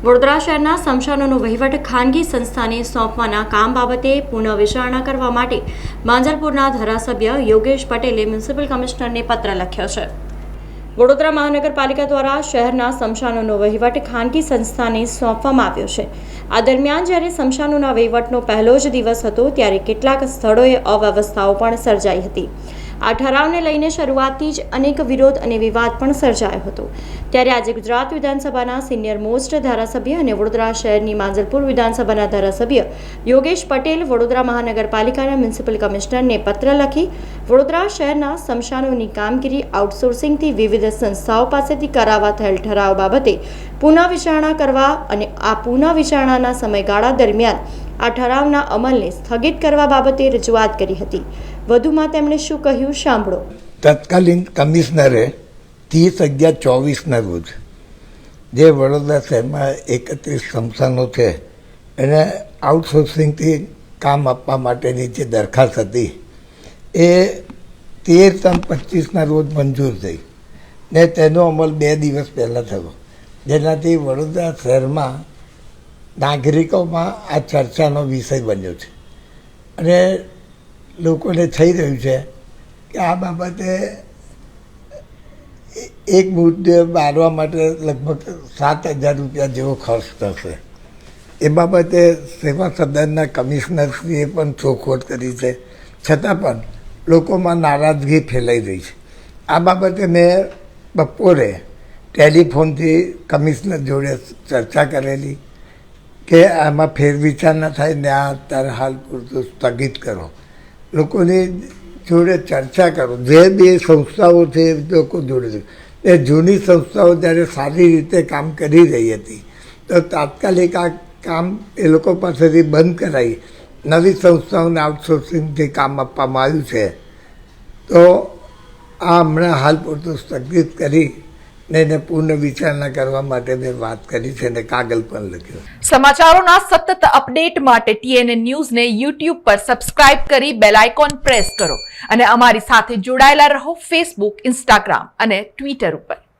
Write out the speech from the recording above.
વડોદરા શહેરના સ્મશાનોનો વહીવટ ખાનગી સંસ્થાને સોંપવાના કામ બાબતે પુનઃ વિચારણા કરવા માટે માંજલપુરના ધારાસભ્ય યોગેશ પટેલે મ્યુનિસિપલ કમિશનરને પત્ર લખ્યો છે. વડોદરા મહાનગરપાલિકા દ્વારા શહેરના શમશાનોનો વહીવટ ખાનગી સંસ્થાને સોંપવામાં આવ્યો છે. આ દરમિયાન જ્યારે શમશાનોના વહીવટનો પહેલો જ દિવસ હતો, ત્યારે કેટલાક સ્થળોએ અવ્યવસ્થાઓ પણ સર્જાઈ હતી. આ ઠરાવને લઈને શરૂઆતથી જ અનેક વિરોધ અને વિવાદ પણ સર્જાયો હતો. ત્યારે આજે ગુજરાત વિધાનસભાના સિનિયર મોસ્ટ ધારાસભ્ય અને વડોદરા શહેરની માંજલપુર વિધાનસભાના ધારાસભ્ય યોગેશ પટેલ વડોદરા મહાનગરપાલિકાના મ્યુનિસિપલ કમિશનરને પત્ર લખી વડોદરા શહેરના સ્મશાનોની કામગીરી આઉટસોર્સિંગથી વિવિધ સંસ્થાઓ પાસેથી કરાવવા થયેલ ઠરાવ બાબતે પુનઃ વિચારણા કરવા અને આ પુનઃ વિચારણાના સમયગાળા દરમિયાન આ ઠરાવના અમલને સ્થગિત કરવા બાબતે રજૂઆત કરી હતી. વધુમાં તેમણે શું કહ્યું સાંભળો. તત્કાલીન કમિશનરે ત્રીસ અગિયાર ચોવીસના રોજ જે વડોદરા શહેરમાં એકત્રીસ સંસ્થાનો છે, એને આઉટસોર્સિંગથી કામ આપવા માટેની જે દરખાસ્ત હતી, એ તેર ત્રણ પચીસના રોજ મંજૂર થઈ ને તેનો અમલ બે દિવસ પહેલાં થયો. જેનાથી વડોદરા શહેરમાં નાગરિકોમાં આ ચર્ચાનો વિષય બન્યો છે. અને લોકોને થઈ રહ્યું છે કે આ બાબતે એક મુદ્દે બારવા માટે લગભગ સાત હજાર રૂપિયા જેવો ખર્ચ થશે. એ બાબતે સેવા સદનના કમિશનરશ્રીએ પણ ચોખવટ કરી છે. છતાં પણ લોકોમાં નારાજગી ફેલાઈ રહી છે. આ બાબતે મેં બપોરે ટેલિફોનથી કમિશનર જોડે ચર્ચા કરેલી કે આમાં ફેરવિચાર ન થાય ને આ અત્યારે હાલ પૂરતું સ્થગિત કરો. લોકોની જોડે ચર્ચા કરો. જે બે સંસ્થાઓ છે એ લોકો જોડે એ જૂની સંસ્થાઓ જ્યારે સારી રીતે કામ કરી રહી હતી, તો તાત્કાલિક આ કામ એ લોકો પાસેથી બંધ કરાવી નવી સંસ્થાઓને આઉટસોર્સિંગથી કામ આપવામાં આવ્યું છે, તો આ હમણાં હાલ પૂરતું સ્થગિત કરી ને એને પૂર્ણ વિચારણા કરવા માટે મેં વાત કરી છે અને કાગળ પણ લખ્યો. સમાચારોના સતત અપડેટ માટે ટીએનએ ન્યૂઝને યુટ્યુબ પર સબસ્ક્રાઇબ કરી બેલ આઇકોન પ્રેસ કરો અને અમારી સાથે જોડાયેલા રહો ફેસબુક ઇન્સ્ટાગ્રામ અને ટ્વિટર ઉપર.